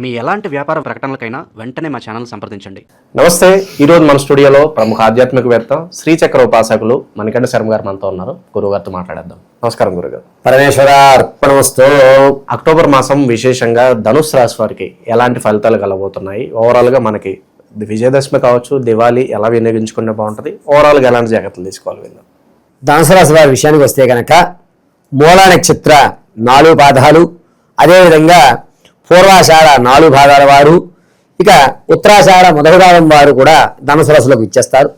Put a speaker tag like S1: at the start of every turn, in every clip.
S1: మీ ఎలాంటి వ్యాపార ప్రకటనలకైనా వెంటనే మా ఛానల్ సంప్రదించండి.
S2: నమస్తే ఈరోజు మన స్టూడియోలో ప్రముఖ ఆధ్యాత్మికవేత్త శ్రీచక్ర ఉపాసకులు మణికంఠ శర్మ గారు మనతో ఉన్నారు. గురువు గారితో మాట్లాడేద్దాం. నమస్కారం గురుగారు
S3: పరమేశ్వర అర్పణమస్తు.
S2: అక్టోబర్ మాసం విశేషంగా ధనుస్ రాశి వారికి ఎలాంటి ఫలితాలు కలబోతున్నాయి? ఓవరాల్గా మనకి విజయదశమి కావచ్చు దివాళీ ఎలా వినియోగించుకుంటే బాగుంటుంది? ఓవరాల్గా ఎలాంటి జాగ్రత్తలు తీసుకోవాలి వీళ్ళు
S3: ధనుసు రాశి వారి విషయానికి వస్తే కనుక మూలా నక్షత్ర నాలుగు పాదాలు అదేవిధంగా పూర్వాషాఢ నాలుగు భాగాల వారు ఇక ఉత్తరాషాఢ మొదటి వారు కూడా ధనసరస్సులకు ఇచ్చేస్తారు.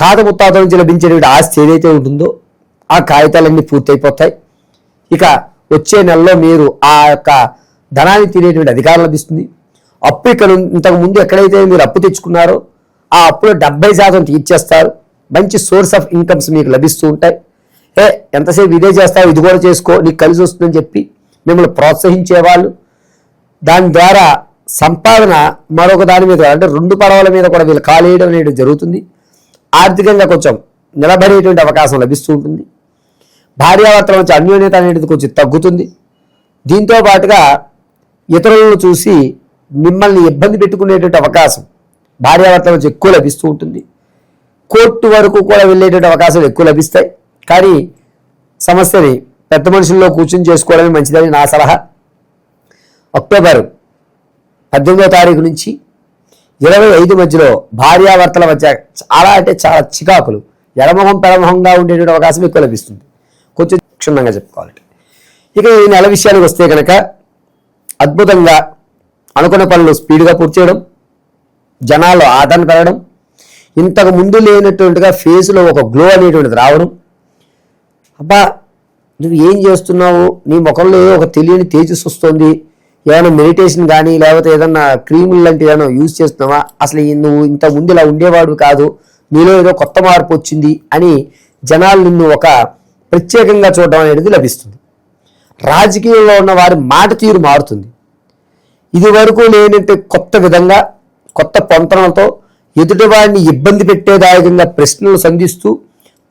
S3: తాత ముత్తాత నుంచి లభించేటువంటి ఆస్తి ఏదైతే ఉంటుందో ఆ కాగితాలన్నీ పూర్తయిపోతాయి. ఇక వచ్చే నెలలో మీరు ఆ యొక్క ధనాన్ని తీరేటువంటి అధికారం లభిస్తుంది. అప్పు ఇక్కడ ఇంతకుముందు ఇంతకు ముందు ఎక్కడైతే మీరు అప్పు తెచ్చుకున్నారో ఆ అప్పులో డెబ్బై శాతం తీర్చేస్తారు. మంచి సోర్స్ ఆఫ్ ఇన్కమ్స్ మీకు లభిస్తూ ఉంటాయి. ఏ ఎంతసేపు ఇదే చేస్తావు ఇది కూడా చేసుకో నీకు కలిసి వస్తుందని చెప్పి మిమ్మల్ని ప్రోత్సహించేవాళ్ళు దాని ద్వారా సంపాదన మరొక దాని మీద అంటే రెండు పడవల మీద కూడా వీళ్ళు కాలేయడం అనేది జరుగుతుంది. ఆర్థికంగా కొంచెం నిలబడేటువంటి అవకాశం లభిస్తూ ఉంటుంది. భార్యాభర్తల నుంచి అన్యోన్యత అనేది కొంచెం తగ్గుతుంది. దీంతో పాటుగా ఇతరులను చూసి మిమ్మల్ని ఇబ్బంది పెట్టుకునేటువంటి అవకాశం భార్యాభర్తల నుంచి ఎక్కువ లభిస్తూ ఉంటుంది. కోర్టు వరకు కూడా వెళ్ళేటువంటి అవకాశాలు ఎక్కువ లభిస్తాయి. కానీ సమస్యని పెద్ద మనుషుల్లో కూర్చొని చేసుకోవడమే మంచిదని నా సలహా. అక్టోబర్ పద్దెనిమిదో తారీఖు నుంచి ఇరవై ఐదు మధ్యలో భార్యాభర్తల మధ్య చాలా అంటే చాలా చికాకులు ఎడమొహం పెడమొహంగా ఉండేటువంటి అవకాశం ఎక్కువ లభిస్తుంది. కొంచెం క్షుణ్ణంగా చెప్పుకోవాలంటే. ఇక ఈ నెల విషయానికి వస్తే కనుక అద్భుతంగా అనుకున్న పనులు స్పీడ్గా పూర్తి చేయడం జనాల్లో ఆదరణ పెరగడం ఇంతకు ముందు లేనటువంటిగా ఫేస్లో ఒక గ్లో అనేటువంటిది రావడం అబ్బా నువ్వు ఏం చేస్తున్నావు? నీ ముఖంలో ఒక తెలియని తేజస్సు వస్తుంది ఏమైనా మెడిటేషన్ కానీ లేకపోతే ఏదన్నా క్రీములు లాంటివి ఏమైనా యూజ్ చేస్తున్నావా? అసలు ఈ నువ్వు ఇంత ముందు ఇలా ఉండేవాడు కాదు నీలో ఏదో కొత్త మార్పు వచ్చింది అని జనాలు నిన్ను ఒక ప్రత్యేకంగా చూడడం అనేది లభిస్తుంది. రాజకీయంలో ఉన్న వారి మాట తీరు మారుతుంది. ఇది వరకు లేనంటే కొత్త విధంగా కొత్త పొంతనలతో ఎదుటివారిని ఇబ్బంది పెట్టేదాయకంగా ప్రశ్నలు సంధిస్తూ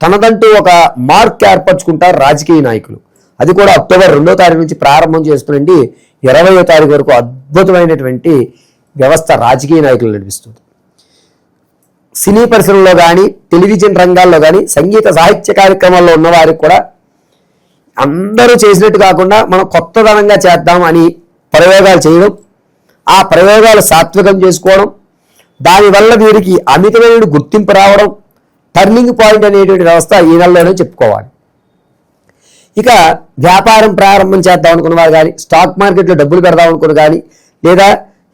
S3: తనదంటూ ఒక మార్క్ ఏర్పరచుకుంటారు రాజకీయ నాయకులు. అది కూడా అక్టోబర్ రెండో తారీఖు నుంచి ప్రారంభం చేసుకునండి ఇరవయో తారీఖు వరకు అద్భుతమైనటువంటి వ్యవస్థ రాజకీయ నాయకులు నడిపిస్తుంది. సినీ పరిశ్రమలో కానీ టెలివిజన్ రంగాల్లో కానీ సంగీత సాహిత్య కార్యక్రమాల్లో ఉన్నవారికి కూడా అందరూ చేసినట్టు కాకుండా మనం కొత్తదనంగా చేద్దాం అని ప్రయోగాలు చేయడం ఆ ప్రయోగాలు సాత్వికం చేసుకోవడం దానివల్ల వీరికి అమితమైన గుర్తింపు రావడం టర్నింగ్ పాయింట్ అనేటువంటి వ్యవస్థ ఈ నెలలోనే చెప్పుకోవాలి. ఇక వ్యాపారం ప్రారంభం చేద్దాం అనుకున్న వారు కానీ స్టాక్ మార్కెట్లో డబ్బులు పెడదాం అనుకున్న కానీ లేదా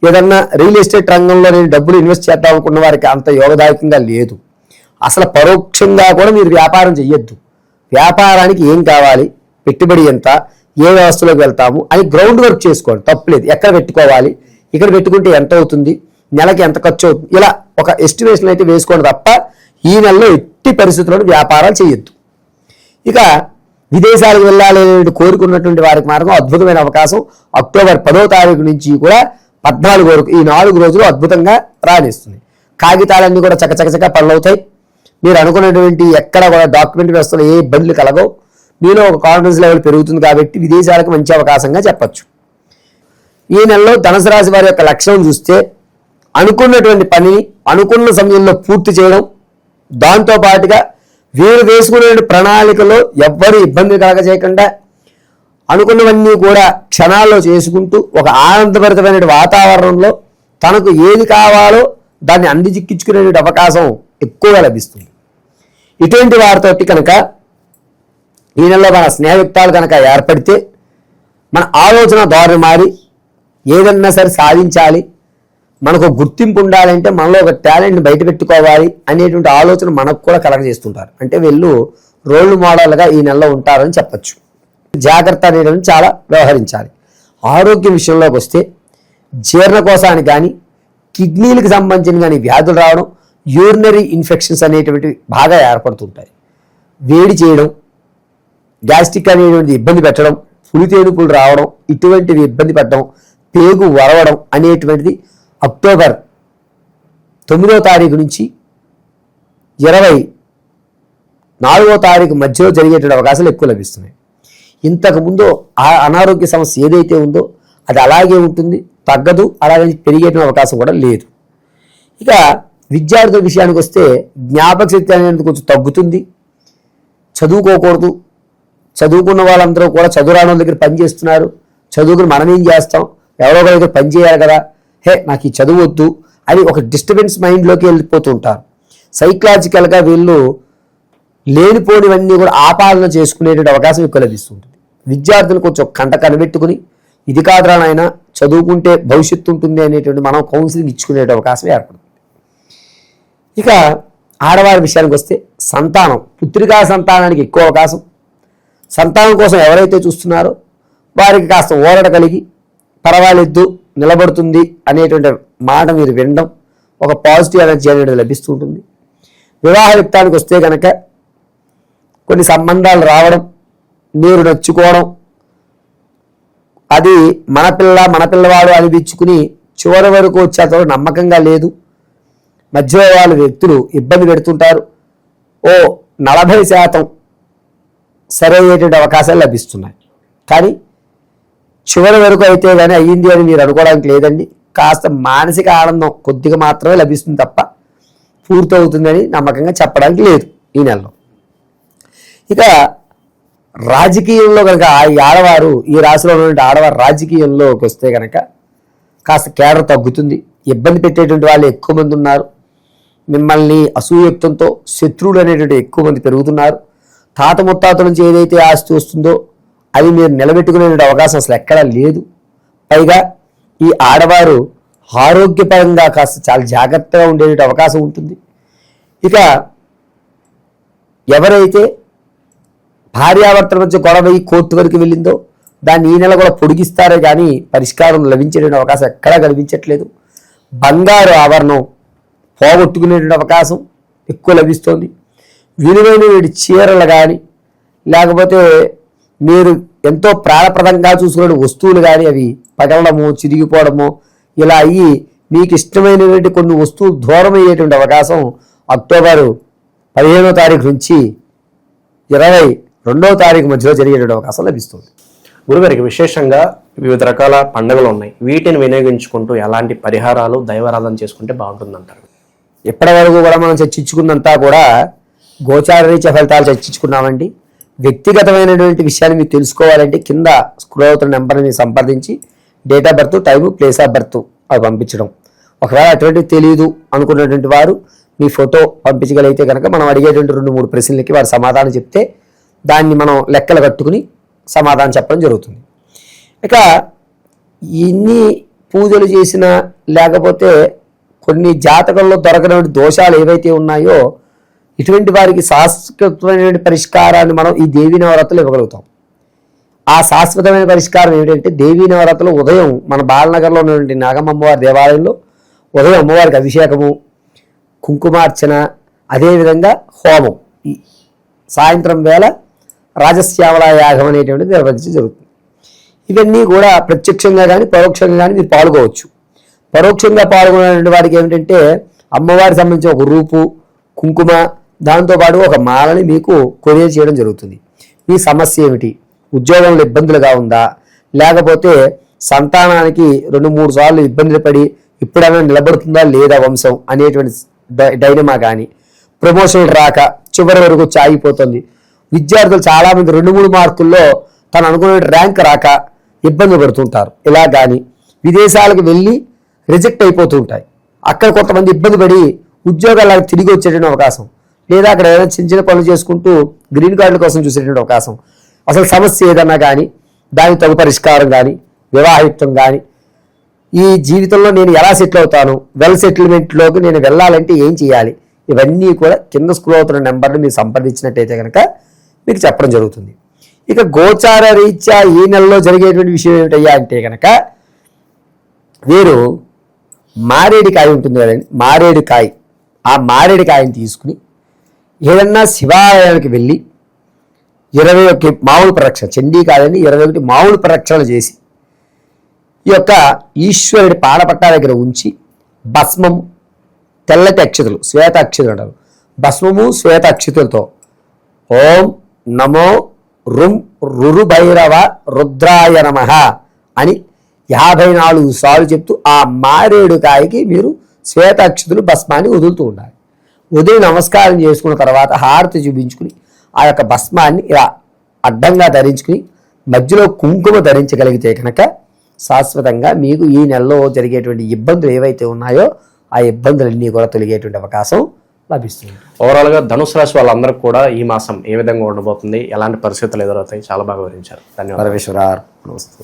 S3: ఏదన్నా రియల్ ఎస్టేట్ రంగంలో నేను డబ్బులు ఇన్వెస్ట్ చేద్దాం అనుకున్న వారికి అంత యోగదాయకంగా లేదు. అసలు పరోక్షంగా కూడా మీరు వ్యాపారం చెయ్యొద్దు. వ్యాపారానికి ఏం కావాలి? పెట్టుబడి ఎంత? ఏ వ్యవస్థలోకి వెళ్తాము? అని గ్రౌండ్ వర్క్ చేసుకోండి. తప్పులేదు. ఎక్కడ పెట్టుకోవాలి? ఇక్కడ పెట్టుకుంటే ఎంత అవుతుంది? నెలకి ఎంత ఖర్చు అవుతుంది? ఇలా ఒక ఎస్టిమేషన్ అయితే వేసుకోండి తప్ప ఈ నెలలో ఎట్టి పరిస్థితుల్లో వ్యాపారాలు చేయొద్దు ఇక విదేశాలకు వెళ్ళాలి కోరుకున్నటువంటి వారికి మాత్రం అద్భుతమైన అవకాశం. అక్టోబర్ పదో తారీఖు నుంచి కూడా పద్నాలుగు వరకు ఈ నాలుగు రోజులు అద్భుతంగా రాణిస్తుంది. కాగితాలన్నీ కూడా చకచకచక పనులవుతాయి మీరు అనుకున్నటువంటి ఎక్కడ కూడా డాక్యుమెంట్ వ్యవస్థలో ఏ ఇబ్బందులు కలగవు. మీలో ఒక కాన్ఫిడెన్స్ లెవెల్ పెరుగుతుంది కాబట్టి విదేశాలకు మంచి అవకాశంగా చెప్పచ్చు. ఈ నెలలో ధనుసు రాశి వారి యొక్క లక్ష్యం చూస్తే అనుకున్నటువంటి పనిని అనుకున్న సమయంలో పూర్తి చేయడం దాంతో పాటుగా వీరు వేసుకునే ప్రణాళికలో ఎవ్వరు ఇబ్బంది కలగజేయకుండా అనుకున్నవన్నీ కూడా క్షణాల్లో చేసుకుంటూ ఒక ఆనందభరితమైన వాతావరణంలో తనకు ఏది కావాలో దాన్ని అందిజిక్కించుకునే అవకాశం ఎక్కువగా లభిస్తుంది. ఇటువంటి వారితోటి కనుక ఈ నెలలో మన స్నేహయుక్తాలు కనుక ఏర్పడితే మన ఆలోచన ధోరణి మారి ఏదన్నా సరే సాధించాలి. మనకు గుర్తింపు ఉండాలంటే మనలో ఒక టాలెంట్ బయట పెట్టుకోవాలి అనేటువంటి ఆలోచన మనకు కూడా కలగజేస్తుంటారు. అంటే వీళ్ళు రోల్ మోడల్గా ఈ నెలలో ఉంటారని చెప్పచ్చు. జాగ్రత్త అనేది చాలా వ్యవహరించాలి. ఆరోగ్య విషయంలోకి వస్తే జీర్ణకోశానికి కానీ కిడ్నీలకు సంబంధించిన కానీ వ్యాధులు రావడం యూరినరీ ఇన్ఫెక్షన్స్ అనేటువంటివి బాగా ఏర్పడుతుంటాయి. వేడి చేయడం గ్యాస్ట్రిక్ అనేటువంటి ఇబ్బంది పెట్టడం పులితేనుపులు రావడం ఇటువంటివి ఇబ్బంది పెట్టడం పేగు వరవడం అనేటువంటిది అక్టోబర్ తొమ్మిదో తారీఖు నుంచి ఇరవై నాలుగో తారీఖు మధ్యలో జరిగేటువంటి అవకాశాలు ఎక్కువ లభిస్తున్నాయి. ఇంతకుముందు ఆ అనారోగ్య సమస్య ఏదైతే ఉందో అది అలాగే ఉంటుంది తగ్గదు అలాగే పెరిగేటువంటి అవకాశం కూడా లేదు. ఇక విద్యార్థుల విషయానికి వస్తే జ్ఞాపక శక్తి అనేది కొంచెం తగ్గుతుంది. చదువుకోకూడదు. చదువుకున్న వాళ్ళందరూ కూడా చదువురాని దగ్గర పని చేస్తున్నారు. చదువుకుని మనం ఏం చేస్తాం? ఎవరో ఒకరి దగ్గర పని చేయాలి కదా. హే నాకు ఈ చదువు అని ఒక డిస్టర్బెన్స్ మైండ్లోకి వెళ్ళిపోతూ ఉంటారు. సైకలాజికల్గా వీళ్ళు లేనిపోనివన్నీ కూడా ఆపాదన చేసుకునేటువంటి అవకాశం ఎక్కువ లభిస్తుంటుంది. విద్యార్థులు కొంచెం కంట కనిపెట్టుకుని ఇది కాదురా నాయన చదువుకుంటే భవిష్యత్తు ఉంటుంది అనేటువంటి మనం కౌన్సిలింగ్ ఇచ్చుకునే అవకాశం ఏర్పడుతుంది. ఇక ఆడవారి విషయానికి వస్తే సంతానం పుత్రికా సంతానానికి ఎక్కువ అవకాశం. సంతానం కోసం ఎవరైతే చూస్తున్నారో వారికి కాస్త ఓరట కలిగి పర్వాలేదు నిలబడుతుంది అనేటువంటి మాట మీరు వినడం ఒక పాజిటివ్ ఎనర్జీ అనేది లభిస్తూ ఉంటుంది. వివాహ యుక్తానికి వస్తే కనుక కొన్ని సంబంధాలు రావడం మీరు నచ్చుకోవడం అది మన పిల్ల మన పిల్లవాడు అనిపించుకుని చివరి వరకు వచ్చేంతవరకు నమ్మకంగా లేదు. మధ్యలో వాళ్ళ వ్యక్తులు ఇబ్బంది పెడుతుంటారు. ఓ నలభై శాతం సరైనటువంటి అవకాశాలు లభిస్తున్నాయి. కానీ చివరి వరకు అయితే కానీ అయ్యింది అని మీరు అనుకోవడానికి లేదండి. కాస్త మానసిక ఆనందం కొద్దిగా మాత్రమే లభిస్తుంది తప్ప పూర్తవుతుందని నమ్మకంగా చెప్పడానికి లేదు ఈ నెలలో. ఇక రాజకీయంలో కనుక ఈ ఆడవారు ఈ రాశిలో ఉన్నటువంటి ఆడవారు రాజకీయంలోకి వస్తే కనుక కాస్త కేడర్ తగ్గుతుంది. ఇబ్బంది పెట్టేటువంటి వాళ్ళు ఎక్కువ మంది ఉన్నారు. మిమ్మల్ని అసూయక్తంతో శత్రువులు అనేటువంటి ఎక్కువ మంది పెరుగుతున్నారు. తాత ముత్తాత నుంచి ఏదైతే ఆస్తి వస్తుందో అది మీరు నిలబెట్టుకునే అవకాశం అసలు ఎక్కడా లేదు. పైగా ఈ ఆడవారు ఆరోగ్యపరంగా కాస్త చాలా జాగ్రత్తగా ఉండే అవకాశం ఉంటుంది. ఇక ఎవరైతే భార్యాభర్తల మధ్య గొడవ అయ్యి కోర్టు వరకు వెళ్ళిందో దాన్ని ఈ నెల కూడా పొడిగిస్తారే కానీ పరిష్కారం లభించేటువంటి అవకాశం ఎక్కడా కనిపించట్లేదు. బంగారు ఆభరణం పోగొట్టుకునేటువంటి అవకాశం ఎక్కువ లభిస్తోంది. విలువైన వీడి చీరలు కానీ లేకపోతే మీరు ఎంతో ప్రాణప్రదంగా చూసుకునే వస్తువులు కానీ అవి పగలడము చిరిగిపోవడము ఇలా అయ్యి మీకు ఇష్టమైనటువంటి కొన్ని వస్తువులు దూరం అయ్యేటువంటి అవకాశం అక్టోబరు పదిహేనో తారీఖు నుంచి ఇరవై రెండవ తారీఖు మధ్యలో జరిగేటువంటి అవకాశం లభిస్తుంది.
S2: గురుగారికి విశేషంగా వివిధ రకాల పండుగలు ఉన్నాయి. వీటిని వినియోగించుకుంటూ ఎలాంటి పరిహారాలు దైవారాధన చేసుకుంటే బాగుంటుందంటారు?
S3: ఇప్పటి వరకు కూడా మనం చర్చించుకున్నంతా కూడా గోచార రీత్యా ఫలితాలు చర్చించుకున్నామండి. వ్యక్తిగతమైనటువంటి విషయాన్ని మీరు తెలుసుకోవాలంటే కింద స్క్రూ అవుతున్న నెంబర్ని సంప్రదించి date of birth time place of birth అవి పంపించడం. ఒకవేళ అటువంటివి తెలియదు అనుకున్నటువంటి వారు మీ ఫోటో పంపించగలిగితే కనుక మనం అడిగేటువంటి రెండు మూడు ప్రశ్నలకి వారు సమాధానం చెప్తే దాన్ని మనం లెక్కలు కట్టుకుని సమాధానం చెప్పడం జరుగుతుంది. ఇక ఎన్ని పూజలు చేసినా లేకపోతే కొన్ని జాతకంలో దొరకనటువంటి దోషాలు ఏవైతే ఉన్నాయో ఇటువంటి వారికి శాశ్వతమైన పరిష్కారాన్ని మనం ఈ దేవీ నవరాత్రులు ఇవ్వగలుగుతాం. ఆ శాశ్వతమైన పరిష్కారం ఏమిటంటే దేవీ నవరాత్రులు ఉదయం మన బాలనగర్లో ఉన్నటువంటి నాగమ్మవారి దేవాలయంలో ఉదయం అమ్మవారికి అభిషేకము కుంకుమార్చన అదేవిధంగా హోమం. ఈ సాయంత్రం వేళ రాజశ్యామల యాగం అనేటువంటిది నిర్వహించడం జరుగుతుంది. ఇవన్నీ కూడా ప్రత్యక్షంగా కానీ పరోక్షంగా కానీ మీరు పాల్గొవచ్చు. పరోక్షంగా పాల్గొనేటువంటి వారికి ఏమిటంటే అమ్మవారికి సంబంధించిన ఒక రూపు కుంకుమ దాంతోపాటు ఒక మాలని మీకు కొరియర్ చేయడం జరుగుతుంది. మీ సమస్య ఏమిటి? ఉద్యోగంలో ఇబ్బందులుగా ఉందా? లేకపోతే సంతానానికి రెండు మూడు సార్లు ఇబ్బందులు పడి ఇప్పుడైనా నిలబడుతుందా లేదా వంశం అనేటువంటి డై- డైనమా కానీ ప్రమోషన్ రాక చివరి వరకు వచ్చి ఆగిపోతుంది విద్యార్థులు చాలామంది రెండు మూడు మార్కుల్లో తను అనుకునే ర్యాంక్ రాక ఇబ్బంది పడుతుంటారు. ఇలా కానీ విదేశాలకు వెళ్ళి రిజెక్ట్ అయిపోతుంటాయి అక్కడ కొంతమంది ఇబ్బంది పడి ఉద్యోగాలకు తిరిగి వచ్చేటువంటి అవకాశం. లేదా అక్కడ ఏదైనా చిన్న చిన్న పనులు చేసుకుంటూ గ్రీన్ కార్డుల కోసం చూసేటువంటి అవకాశం. అసలు సమస్య ఏదన్నా కానీ దానికి తగు పరిష్కారం కానీ వివాహిత్వం కానీ ఈ జీవితంలో నేను ఎలా సెటిల్ అవుతాను వెల్ సెటిల్మెంట్లోకి నేను వెళ్ళాలంటే ఏం చేయాలి ఇవన్నీ కూడా కింద స్క్రోల్ అవుతున్న నెంబర్ని మీరు సంప్రదించినట్టయితే కనుక మీకు చెప్పడం జరుగుతుంది. ఇక గోచార రీత్యా ఈ నెలలో జరిగేటువంటి విషయం ఏమిటయ్యా అంటే కనుక వీరు మారేడికాయ ఉంటుంది కదండి మారేడికాయ. ఆ మారేడికాయని తీసుకుని ఏదన్నా శివాలయానికి వెళ్ళి ఇరవై ఒకటి మామూలు ప్రదక్షిణ చండీ కాదండి ఇరవై ఒకటి మామూలు ప్రదక్షిణలు చేసి ఈ యొక్క ఈశ్వరుడి పాడపట్టా దగ్గర ఉంచి భస్మము తెల్లటి అక్షతలు శ్వేత అక్షతులు అంటారు. భస్మము శ్వేత అక్షతులతో ఓం నమో రుం రురుభైరవ రుద్రాయ నమ అని యాభై నాలుగు సార్లు చెప్తూ ఆ మారేడు కాయకి మీరు శ్వేతాక్షతులు భస్మాన్ని వదులుతూ ఉండాలి. వదిలి నమస్కారం చేసుకున్న తర్వాత హారతి చూపించుకుని ఆ యొక్క భస్మాన్ని ఇలా అడ్డంగా ధరించుకుని మధ్యలో కుంకుమ ధరించగలిగితే కనుక శాశ్వతంగా మీకు ఈ నెలలో జరిగేటువంటి ఇబ్బందులు ఏవైతే ఉన్నాయో ఆ ఇబ్బందులన్నీ కూడా తొలగేటువంటి అవకాశం లభిస్తుంది.
S2: ఓవరాల్గా ధనుసు రాశి వాళ్ళందరికీ కూడా ఈ మాసం ఏ విధంగా ఉండబోతుంది? ఎలాంటి పరిస్థితులు ఎదురవుతాయి? చాలా బాగా వివరించారు. ధన్యవాదాలు.
S3: పరమేశ్వర నమస్తే.